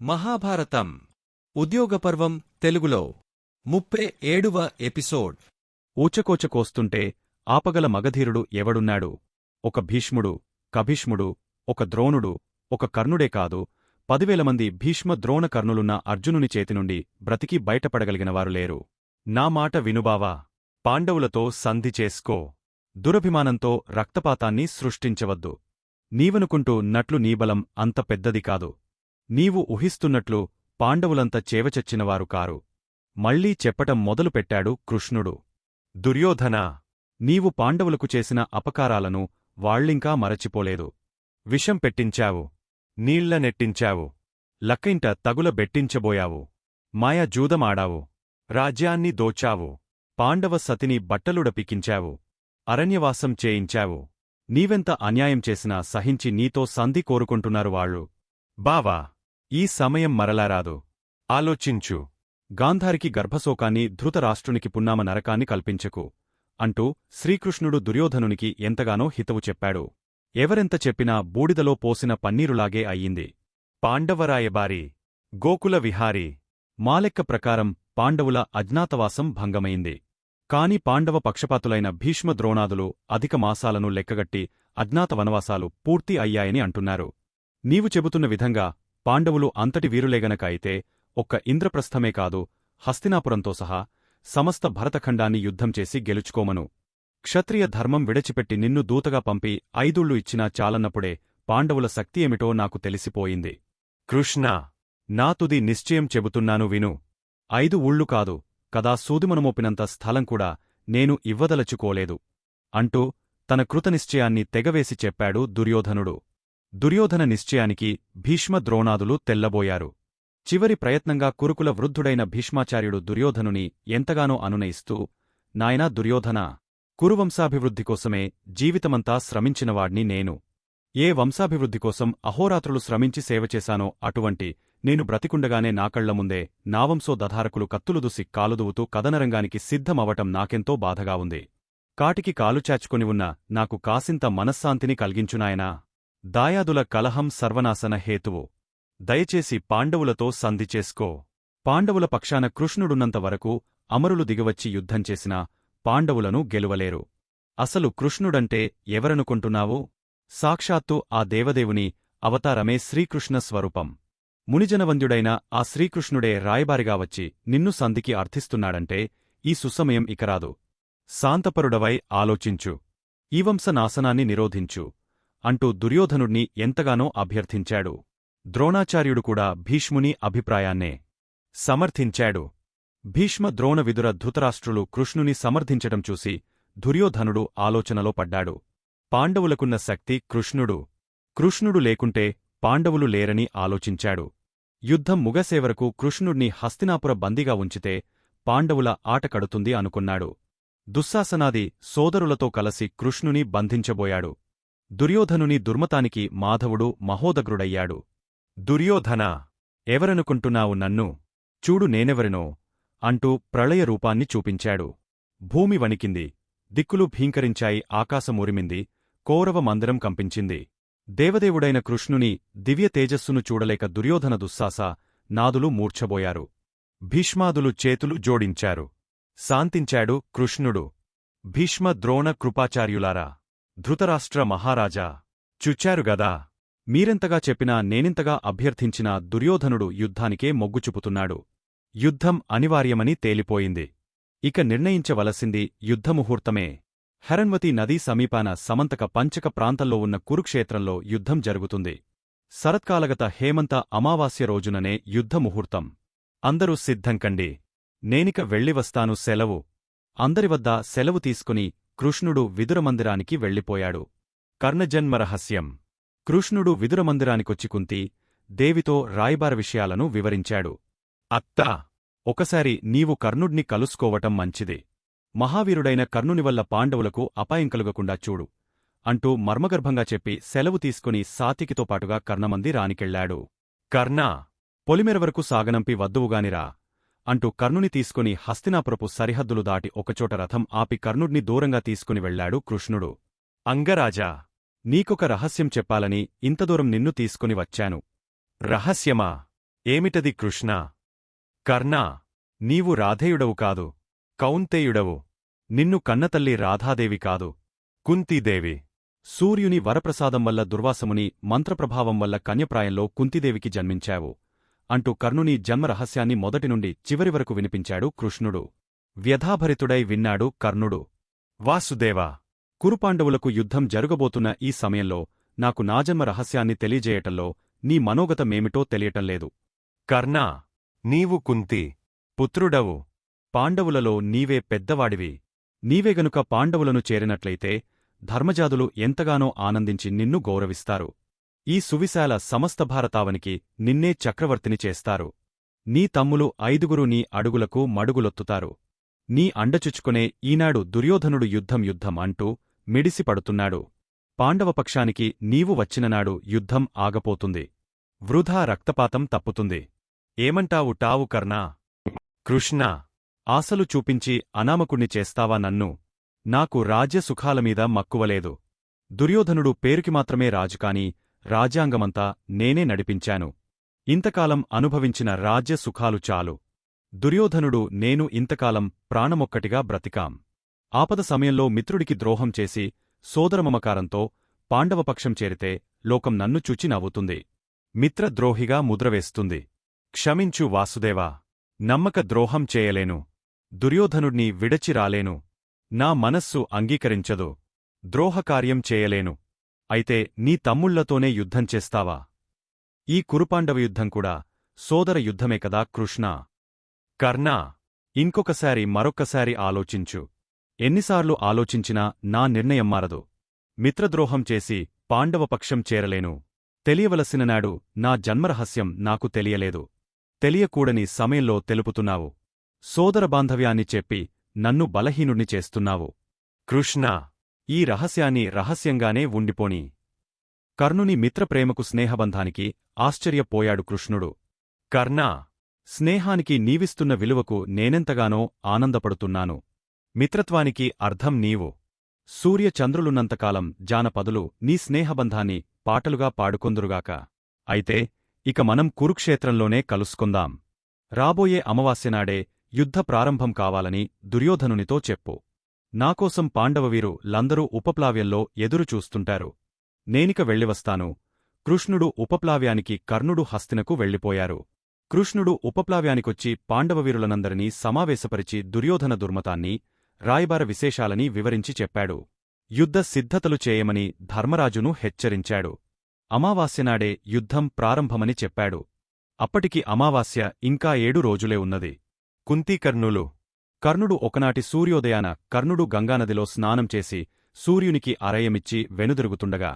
మహాభారతం. ఉద్యోగపర్వం తెలుగులో ముప్పై ఏడువ ఎపిసోడ్. ఊచకోచ కోస్తుంటే ఆపగల మగధీరుడు ఎవడున్నాడు? ఒక భీష్ముడు కభీష్ముడు ఒక ద్రోణుడు ఒక కర్ణుడే కాదు పదివేల మంది భీష్మ ద్రోణ కర్ణులున్న అర్జునుని చేతినుండి బ్రతికి బయటపడగలిగినవారు లేరు. నా మాట వినుబావా? పాండవులతో సంధి చేసుకో. దురభిమానంతో రక్తపాతాన్ని సృష్టించవద్దు. నీవనుకుంటూ నట్లు నీబలం అంత పెద్దది కాదు. నీవు ఊహిస్తున్నట్లు పాండవులంత చేవచచ్చినవారు కారు. మళ్ళీ చెప్పటం మొదలుపెట్టాడు కృష్ణుడు. దుర్యోధన! నీవు పాండవులకు చేసిన అపకారాలను వాళ్ళింకా మరచిపోలేదు. విషం పెట్టించావు. నీళ్ళ నెట్టించావు. లక్కింట తగుల బెట్టించబోయావు. మాయా జూదమాడావు. రాజ్యాన్ని దోచావు. పాండవ సతిని బట్టలుడపికించావు అరణ్యవాసం చేయించావు. నీవెంత అన్యాయం చేసినా సహించి నీతో సంధి కోరుకుంటున్నారు వాళ్ళు. బావా! ఈ సమయం మరలారాదు. ఆలోచించు. గాంధారికి గర్భశోకాన్ని ధృతరాష్ట్రునికి పున్నామ నరకాన్ని కల్పించకు. అంటూ శ్రీకృష్ణుడు దుర్యోధనునికి ఎంతగానో హితవు చెప్పాడు. ఎవరెంత చెప్పినా బూడిదలో పోసిన పన్నీరులాగే అయ్యింది. పాండవరాయబారి గోకుల విహారి మాలెక్క ప్రకారం పాండవుల అజ్ఞాతవాసం భంగమైంది. కాని పాండవ పక్షపాతులైన భీష్మ ద్రోణాదులు అధిక మాసాలను లెక్కగట్టి అజ్ఞాత వనవాసాలు పూర్తి అయ్యాయని అంటున్నారు. నీవు చెబుతున్న విధంగా పాండవులు అంతటి వీరులేగనక అయితే ఒక్క ఇంద్రప్రస్థమే కాదు హస్తినాపురంతో సహా సమస్త భరతఖండాన్ని యుద్ధం చేసి గెలుచుకోమను. క్షత్రియ ధర్మం విడచిపెట్టి నిన్ను దూతగా పంపి ఐదుళ్ళు ఇచ్చినా చాలన్నప్పుడే పాండవుల శక్తి ఏమిటో నాకు తెలిసిపోయింది. కృష్ణ! నా తుది నిశ్చయం చెబుతున్నాను విను. ఐదు ఊళ్ళు కాదు కదా సూదిమనమోపినంత స్థలం కూడా నేను ఇవ్వదలచుకోలేదు. అంటూ తన కృతనిశ్చయాన్ని తెగవేసి చెప్పాడు దుర్యోధనుడు. దుర్యోధన నిశ్చయానికి భీష్మ ద్రోణాదులు తెల్లబోయారు. చివరి ప్రయత్నంగా కురుకుల వృద్ధుడైన భీష్మాచార్యుడు దుర్యోధనుని ఎంతగానో అనునయిస్తూ నాయనా దుర్యోధన కురువంశాభివృద్ధి కోసమే జీవితమంతా శ్రమించినవాడ్ని నేను. ఏ వంశాభివృద్ధి కోసం అహోరాత్రులు శ్రమించి సేవచేశానో అటువంటి నేను బ్రతికుండగానే నాకళ్ళముందే నావంశో ముందే నా దధారకులు కత్తులుదుసి కాలుదువుతూ కథనరంగానికి సిద్ధమవటం నాకెంతో బాధగా ఉంది. కాటికి కాలుచాచుకొని ఉన్న నాకు కాసింత మనశ్శాంతిని కలిగించునాయనా? దాయాదుల కలహం సర్వనాశన హేతువు. దయచేసి పాండవులతో సంధి చేసుకో. పాండవుల పక్షాన కృష్ణుడున్నంతవరకు అమరులు దిగవచ్చి యుద్ధం చేసినా పాండవులను గెలువలేరు. అసలు కృష్ణుడంటే ఎవరనుకుంటున్నావు? సాక్షాత్తు ఆ దేవదేవుని అవతారమే శ్రీకృష్ణ స్వరూపం. మునిజనవంద్యుడైన ఆ శ్రీకృష్ణుడే రాయబారిగా వచ్చి నిన్ను సంధికి అర్థిస్తున్నాడంటే ఈ సుసమయం ఇకరాదు. శాంతపరుడవై ఆలోచించు. ఈ వంశనాశనాన్ని నిరోధించు. అంటూ దుర్యోధనుణ్ణి ఎంతగానో అభ్యర్థించాడు. ద్రోణాచార్యుడు కూడా భీష్ముని అభిప్రాయాన్నే సమర్థించాడు. భీష్మ ద్రోణవిదుర ధృతరాష్ట్రులు కృష్ణుని సమర్థించటం చూసి దుర్యోధనుడు ఆలోచనలో పడ్డాడు. పాండవులకున్న శక్తి కృష్ణుడు. కృష్ణుడు లేకుంటే పాండవులు లేరని ఆలోచించాడు. యుద్ధం ముగసేవరకు కృష్ణుణ్ణి హస్తినాపుర బందీగా ఉంచితే పాండవుల ఆట కడుతుంది అనుకున్నాడు. దుశ్శాసనాది సోదరులతో కలసి కృష్ణుని బంధించబోయాడు. దుర్యోధనుని దుర్మతానికి మాధవుడు మహోదగ్రుడయ్యాడు దుర్యోధన ఎవరనుకుంటున్నావు నన్ను? చూడు నేనెవరినో అంటూ ప్రళయ రూపాన్ని చూపించాడు. భూమి వణికింది. దిక్కులు భీంకరించాయి. ఆకాశమూరిమింది కౌరవ మందిరం కంపించింది. దేవదేవుడైన కృష్ణుని దివ్య తేజస్సును చూడలేక దుర్యోధన దుస్సాస నాదులు మూర్ఛబోయారు. భీష్మాదులు చేతులు జోడించారు. శాంతించాడు కృష్ణుడు. భీష్మ ద్రోణ కృపాచార్యులారా ధృతరాష్ట్ర మహారాజా చుచ్చారుగదా మీరెంతగా చెప్పినా నేనింతగా అభ్యర్థించినా దుర్యోధనుడు యుద్ధానికే మొగ్గు చూపుతున్నాడు యుద్ధం అనివార్యమని తేలిపోయింది. ఇక నిర్ణయించవలసింది యుద్ధముహూర్తమే. హరన్వతి నదీ సమీపాన సమంతక పంచక ప్రాంతంలో ఉన్న కురుక్షేత్రంలో యుద్ధం జరుగుతుంది. శరత్కాలగత హేమంత అమావాస్య రోజుననే యుద్ధముహూర్తం. అందరూ సిద్ధంకండి నేనిక వెళ్ళివస్తాను సెలవు. అందరివద్ద సెలవు తీసుకుని కృష్ణుడు విదురమందిరానికి వెళ్ళిపోయాడు. కర్ణజన్మరహస్యం కృష్ణుడు విదురమందిరానికొచ్చి కుంతి దేవితో రాయబార విషయాలను వివరించాడు. అత్తా! ఒకసారి నీవు కర్ణుడ్ని కలుసుకోవటం మంచిది. మహావీరుడైన కర్ణునివల్ల పాండవులకు అపాయం కలుగకుండా చూడు అంటూ మర్మగర్భంగా చెప్పి సెలవు తీసుకుని సాతికితో పాటుగా కర్ణమంది రానికెళ్ళాడు కర్ణా! పొలిమెరవరకు సాగనంపి వద్దువుగానిరా. అంటూ కర్ణుని తీసుకుని హస్తినాపురపు సరిహద్దులు దాటి ఒకచోట రథం ఆపి కర్ణుడిని దూరంగా తీసుకుని వెళ్ళాడు కృష్ణుడు. అంగరాజా! నీకొక రహస్యం చెప్పాలని ఇంతదూరం నిన్ను తీసుకుని వచ్చాను. రహస్యమా? ఏమిటది కృష్ణ? కర్ణా! నీవు రాధేయుడవు కాదు. కౌంతేయుడవు. నిన్ను కన్నతల్లి రాధాదేవి కాదు. కుంతీదేవి! సూర్యుని వరప్రసాదం వల్ల దుర్వాసముని మంత్రప్రభావం వల్ల కన్యప్రాయంలో కుంతిదేవికి జన్మించావు. అంటూ కర్ణుని జన్మ రహస్యాన్ని మొదటి నుండి చివరి వరకు వినిపించాడు కృష్ణుడు. వ్యధాభరితుడై విన్నాడు కర్ణుడు. వాసుదేవా! కురుపాండవులకు యుద్ధం జరుగబోతున్న ఈ సమయంలో నాకు నాజన్మ రహస్యాన్ని తెలియజేయటంలో నీ మనోగతమేమిటో తెలియటంలేదు. కర్ణా! నీవు కుంతి. పుత్రుడవు. పాండవులలో నీవే పెద్దవాడివి. నీవే గనుక పాండవులను చేరినట్లయితే ధర్మజాదులు ఎంతగానో ఆనందించి నిన్ను గౌరవిస్తారు. ఈ సువిశాల సమస్త భారతావనికి నిన్నే చక్రవర్తిని చేస్తారు. నీ తమ్ములు ఐదుగురు నీ అడుగులకు మడుగులొత్తుతారు. నీ అండచుచ్చుకునే ఈనాడు దుర్యోధనుడు యుద్ధం యుద్ధం అంటూ మిడిసిపడుతున్నాడు. పాండవపక్షానికి నీవు వచ్చిననాడు యుద్ధం ఆగపోతుంది. వృధా రక్తపాతం తప్పుతుంది. ఏమంటావు టావు కర్ణా? కృష్ణ ఆశలు చూపించి అనామకుణ్ణి చేస్తావా నన్ను? నాకు రాజ్యసుఖాలమీద మక్కువలేదు. దుర్యోధనుడు పేరుకి మాత్రమే రాజుకాని రాజ్యాంగమంతా నేనే నడిపించాను. ఇంతకాలం అనుభవించిన రాజ్య సుఖాలు చాలు. దుర్యోధనుడు నేను ఇంతకాలం ప్రాణమొక్కటిగా బ్రతికాం. ఆపద సమయంలో మిత్రుడికి ద్రోహం చేసి సోదరమమకారంతో పాండవపక్షం చేరితే లోకం నన్ను చుచి నవ్వుతుంది. మిత్రద్రోహిగా ముద్రవేస్తుంది క్షమించు వాసుదేవా. నమ్మక ద్రోహం చేయలేను. దుర్యోధనుణ్ణి విడచి రాలేను. నా మనస్సు అంగీకరించదు. ద్రోహకార్యం చేయలేను. అయితే నీ తమ్ముళ్ళతోనే యుద్ధం చేస్తావా? ఈ కురుపాండవ యుద్ధం కూడా సోదర యుద్ధమే కదా కృష్ణా. కర్ణా ఇంకొకసారి మరొక్కసారి ఆలోచించు. ఎన్నిసార్లు ఆలోచించినా నా నిర్ణయం మారదు. మిత్రద్రోహం చేసి పాండవపక్షం చేరలేను. తెలియవలసిన నాడు నా జన్మరహస్యం నాకు తెలియలేదు. తెలియకూడని సమయంలో తెలుపుతున్నావు. సోదర బాంధవ్యాన్ని చెప్పి నన్ను బలహీనుణ్ణి చేస్తున్నావు. కృష్ణ ఈ రహస్యాన్ని రహస్యంగానే ఉండిపోని. కర్ణుని మిత్రప్రేమకు స్నేహబంధానికి ఆశ్చర్యపోయాడు కృష్ణుడు. కర్ణా స్నేహానికి నీవిస్తున్న విలువకు నేనెంతగానో ఆనందపడుతున్నాను. మిత్రత్వానికి అర్థం నీవు. సూర్యచంద్రులున్నంతకాలం జానపదులు నీ స్నేహబంధాన్ని పాటలుగా పాడుకొందురుగాక. అయితే ఇక మనం కురుక్షేత్రంలోనే కలుసుకుందాం. రాబోయే అమావాస్యనాడే యుద్ధ ప్రారంభం కావాలని దుర్యోధనునితో చెప్పు. నాకోసం పాండవవీరు లందరూ ఉపప్లావ్యంలో ఎదురుచూస్తుంటారు. నేనిక వెళ్ళివస్తాను. కృష్ణుడు ఉపప్లావ్యానికి కర్ణుడు హస్తినకు వెళ్ళిపోయారు. కృష్ణుడు ఉపప్లావ్యానికొచ్చి పాండవవీరులనందరినీ సమావేశపరిచి దుర్యోధన దుర్మతాన్ని రాయబార విశేషాలని వివరించి చెప్పాడు. యుద్ధ సిద్ధతలు చేయమని ధర్మరాజును హెచ్చరించాడు. అమావాస్యనాడే యుద్ధం ప్రారంభమని చెప్పాడు. అప్పటికి అమావాస్య ఇంకా ఏడు రోజులే ఉన్నది. కుంతీకర్ణులు కర్ణుడు ఒకనాటి సూర్యోదయాన కర్ణుడు గంగానదిలో స్నానం చేసి సూర్యునికి అరయమిచ్చి వెనుదిరుగుతుండగా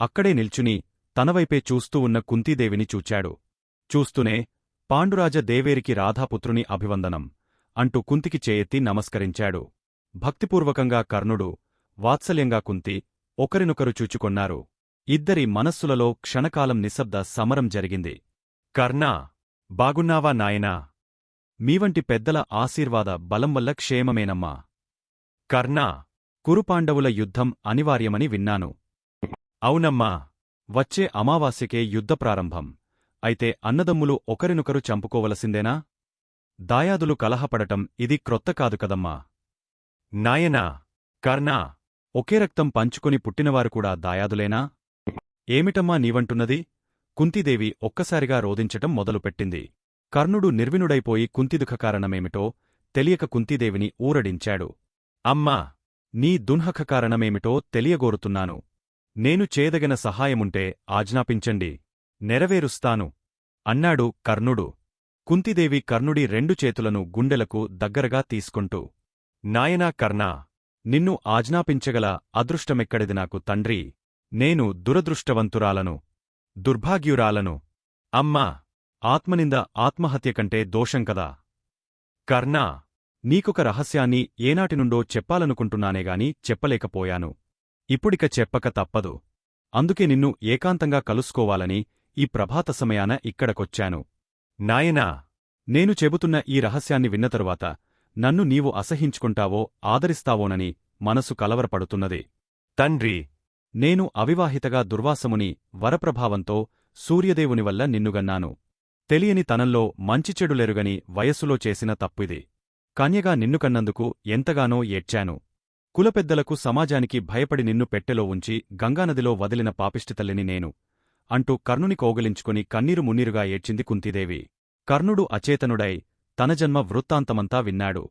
అక్కడే నిల్చుని తనవైపే చూస్తూ ఉన్న కుంతీదేవిని చూచాడు. చూస్తూనే పాండురాజ దేవేరికి రాధాపుత్రుని అభివందనం అంటూ కుంతికి చేయెత్తి నమస్కరించాడు. భక్తిపూర్వకంగా కర్ణుడు వాత్సల్యంగా కుంతి ఒకరినొకరు చూచుకొన్నారు. ఇద్దరి మనస్సులలో క్షణకాలం నిశ్శబ్ద సమరం జరిగింది. కర్ణా బాగున్నావా నాయనా? మీవంటి పెద్దల ఆశీర్వాద బలం వల్ల క్షేమమేనమ్మా. కర్ణా! కురుపాండవుల యుద్ధం అనివార్యమని విన్నాను. అవునమ్మా! వచ్చే అమావాస్యకే యుద్ధ ప్రారంభం. అయితే అన్నదమ్ములు ఒకరినొకరు చంపుకోవలసిందేనా? దాయాదులు కలహపడటం ఇది క్రొత్త కాదు కదమ్మా. నాయనా! కర్ణా! ఒకే రక్తం పంచుకొని పుట్టినవారు కూడా దాయాదులేనా? ఏమిటమ్మా నీవంటున్నది? కుంతీదేవి ఒక్కసారిగా రోదించటం మొదలుపెట్టింది. కర్ణుడు నిర్వినుడైపోయి కుంతిదుఖ కారణమేమిటో తెలియక కుంతీదేవిని ఊరడించాడు. అమ్మా! నీ దున్హక కారణమేమిటో తెలియగోరుతున్నాను. నేను చేదగిన సహాయముంటే ఆజ్ఞాపించండి. నెరవేరుస్తాను. అన్నాడు కర్ణుడు. కుంతిదేవి కర్ణుడి రెండు చేతులను గుండెలకు దగ్గరగా తీసుకుంటూ నాయనా కర్ణా నిన్ను ఆజ్ఞాపించగల అదృష్టమెక్కడిది నాకు తండ్రి. నేను దురదృష్టవంతురాలను దుర్భాగ్యురాలను. అమ్మా! ఆత్మనింద ఆత్మహత్య కంటే దోషం కదా. కర్ణా నీకొక రహస్యాన్ని ఏనాటినుండో చెప్పాలనుకుంటున్నానేగాని చెప్పలేకపోయాను. ఇప్పుడిక చెప్పక తప్పదు. అందుకే నిన్ను ఏకాంతంగా కలుసుకోవాలని ఈ ప్రభాత సమయాన ఇక్కడకొచ్చాను. నాయనా నేను చెబుతున్న ఈ రహస్యాన్ని విన్న తరువాత నన్ను నీవు అసహించుకుంటావో ఆదరిస్తావోనని మనసు కలవరపడుతున్నది. తండ్రి నేను అవివాహితగా దుర్వాసముని వరప్రభావంతో సూర్యదేవుని వల్ల నిన్నుగన్నాను. తెలియని తనంలో మంచి చెడులెరుగని వయస్సులో చేసిన తప్పిది. కన్యగా నిన్ను కన్నందుకు ఎంతగానో ఏడ్చాను. కులపెద్దలకు సమాజానికి భయపడి నిన్ను పెట్టెలో ఉంచి గంగానదిలో వదిలిన పాపిష్టితల్లిని నేను అంటూ కర్ణుని కోగలించుకుని కన్నీరు మున్నీరుగా ఏడ్చింది కుంతీదేవి. కర్ణుడు అచేతనుడై తన జన్మ వృత్తాంతమంతా విన్నాడు.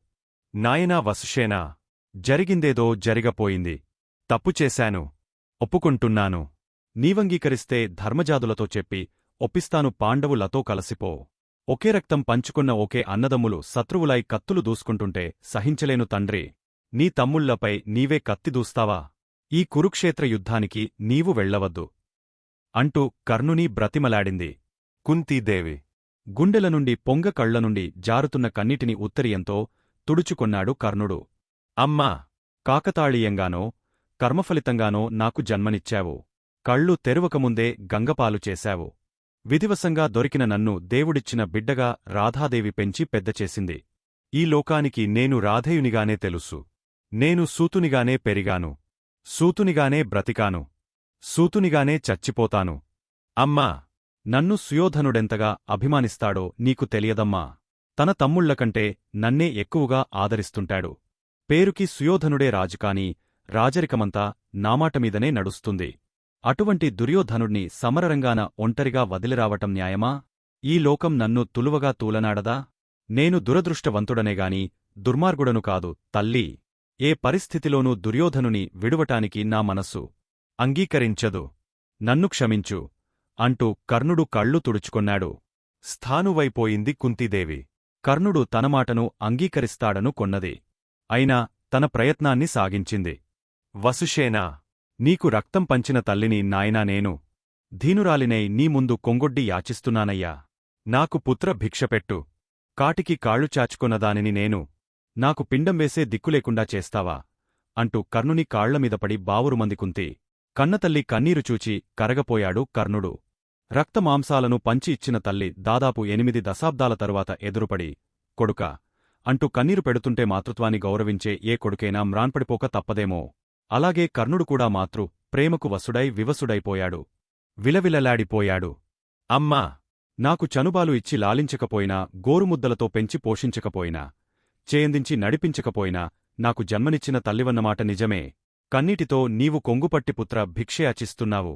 నాయనా వసుషేనా జరిగిందేదో జరిగపోయింది. తప్పు చేశాను. ఒప్పుకుంటున్నాను. నీవంగీకరిస్తే ధర్మజాదులతో చెప్పి ఒప్పిస్తాను పాండవులతో కలసిపో. ఒకే రక్తం పంచుకున్న ఒకే అన్నదమ్ములు శత్రువులై కత్తులు దూసుకుంటుంటే సహించలేను తండ్రి. నీ తమ్ముళ్ళపై నీవే కత్తి దూస్తావా? ఈ కురుక్షేత్ర యుద్ధానికి నీవు వెళ్ళవద్దు. అంటూ కర్ణుని బ్రతిమలాడింది. కుంతీదేవి గుండెల నుండి పొంగ కళ్ళ నుండి జారుతున్న కన్నిటిని ఉత్తరీయంతో తుడుచుకొన్నాడు కర్ణుడు. అమ్మా! కాకతాళీయంగానో కర్మఫలితంగానో నాకు జన్మనిచ్చావు. కళ్ళు తెరువకముందే గంగపాలు చేశావు. విధివశంగా దొరికిన నన్ను దేవుడిచ్చిన బిడ్డగా రాధాదేవి పెంచి పెద్దచేసింది. ఈ లోకానికి నేను రాధేయునిగానే తెలుసు. నేను సూతునిగానే పెరిగాను. సూతునిగానే బ్రతికాను. సూతునిగానే చచ్చిపోతాను. అమ్మా! నన్ను సుయోధనుడెంతగా అభిమానిస్తాడో నీకు తెలియదమ్మా. తన తమ్ముళ్ళకంటే నన్నే ఎక్కువగా ఆదరిస్తుంటాడు. పేరుకి సుయోధనుడే రాజుకాని రాజరికమంతా నామాటమీదనే నడుస్తుంది. అటువంటి దుర్యోధనుణ్ణి సమరరంగాన ఒంటరిగా వదిలిరావటం న్యాయమా? ఈ లోకం నన్ను తులువగా తూలనాడదా? నేను దురదృష్టవంతుడనేగాని దుర్మార్గుడను కాదు తల్లీ. ఏ పరిస్థితిలోనూ దుర్యోధనుని విడువటానికి నా మనస్సు అంగీకరించదు. నన్ను క్షమించు అంటూ కర్ణుడు కళ్ళు తుడుచుకొన్నాడు. స్థానువైపోయింది కుంతీదేవి. కర్ణుడు తనమాటను అంగీకరిస్తాడను కొన్నది. అయినా తన ప్రయత్నాన్ని సాగించింది. వసుషేనా? నీకు రక్తం పంచిన తల్లిని నాయనా నేను ధీనురాలినై నీ ముందు కొంగొడ్డి యాచిస్తున్నానయ్యా. నాకు పుత్ర భిక్షపెట్టు. కాటికి కాళ్ళు చాచుకొన్న దానిని నేను నాకు పిండం వేసే దిక్కులేకుండా చేస్తావా? అంటూ కర్ణుని కాళ్ళమీదపడి బావురుమందికుంతి కన్నతల్లి కన్నీరు చూచి కరగపోయాడు కర్ణుడు. రక్తమాంసాలను పంచి ఇచ్చిన తల్లి దాదాపు ఎనిమిది దశాబ్దాల తరువాత ఎదురుపడి కొడుక అంటూ కన్నీరు పెడుతుంటే మాతృత్వాన్ని గౌరవించే ఏ కొడుకైనా మ్రాన్పడిపోక తప్పదేమో. అలాగే కర్ణుడు కూడా మాతృ ప్రేమకు వసుడై వివసుడైపోయాడు. విలవిలలాడిపోయాడు. అమ్మా! నాకు చనుబాలు ఇచ్చి లాలించకపోయినా గోరుముద్దలతో పెంచి పోషించకపోయినా చేయందించి నడిపించకపోయినా నాకు జన్మనిచ్చిన తల్లివన్నమాట నిజమే. కన్నీటితో నీవు కొంగుపట్టి పుత్ర భిక్షే అచిస్తున్నావు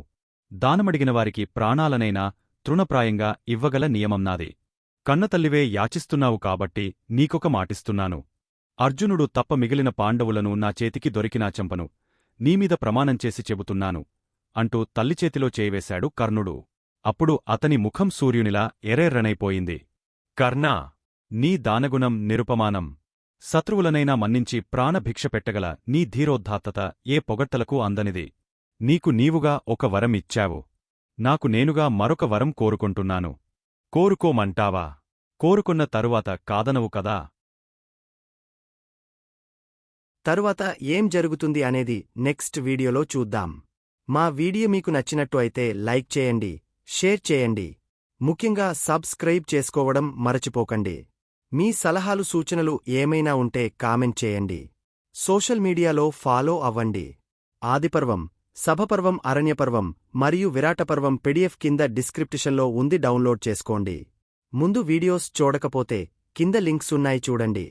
దానమడిగినవారికి ప్రాణాలనైనా తృణప్రాయంగా ఇవ్వగల నియమం నాది. కన్నతల్లివే యాచిస్తున్నావు కాబట్టి నీకొక మాటిస్తున్నాను. అర్జునుడు తప్ప మిగిలిన పాండవులను నా చేతికి దొరికినా చంపను. నీమీద ప్రమాణం చేసి చెబుతున్నాను అంటూ తల్లిచేతిలో చేయివేశాడు కర్ణుడు. అప్పుడు అతని ముఖం సూర్యునిలా ఎరెర్రనైపోయింది కర్ణా నీ దానగుణం నిరుపమానం. శత్రువులనైనా మన్నించి ప్రాణభిక్ష పెట్టగల నీ ధీరోద్ధాత్తత ఏ పొగడ్తలకు అందనిది. నీకు నీవుగా ఒక వరం ఇచ్చావు. నాకు నేనుగా మరొక వరం కోరుకుంటున్నాను. కోరుకోమంటావా? కోరుకున్న తరువాత కాదనవు కదా? తరువాత ఏం జరుగుతుంది అనేది నెక్స్ట్ వీడియోలో చూద్దాం. మా వీడియో మీకు నచ్చినట్టు అయితే లైక్ చేయండి షేర్ చేయండి. ముఖ్యంగా సబ్స్క్రైబ్ చేసుకోవడం మరచిపోకండి. మీ సలహాలు సూచనలు ఏమైనా ఉంటే కామెంట్ చేయండి. సోషల్ మీడియాలో ఫాలో అవ్వండి. ఆదిపర్వం సభపర్వం అరణ్యపర్వం మరియు విరాటపర్వం పిడిఎఫ్ కింద డిస్క్రిప్టిషన్లో ఉంది డౌన్లోడ్ చేసుకోండి. ముందు వీడియోస్ చూడకపోతే కింద లింక్స్ ఉన్నాయి చూడండి.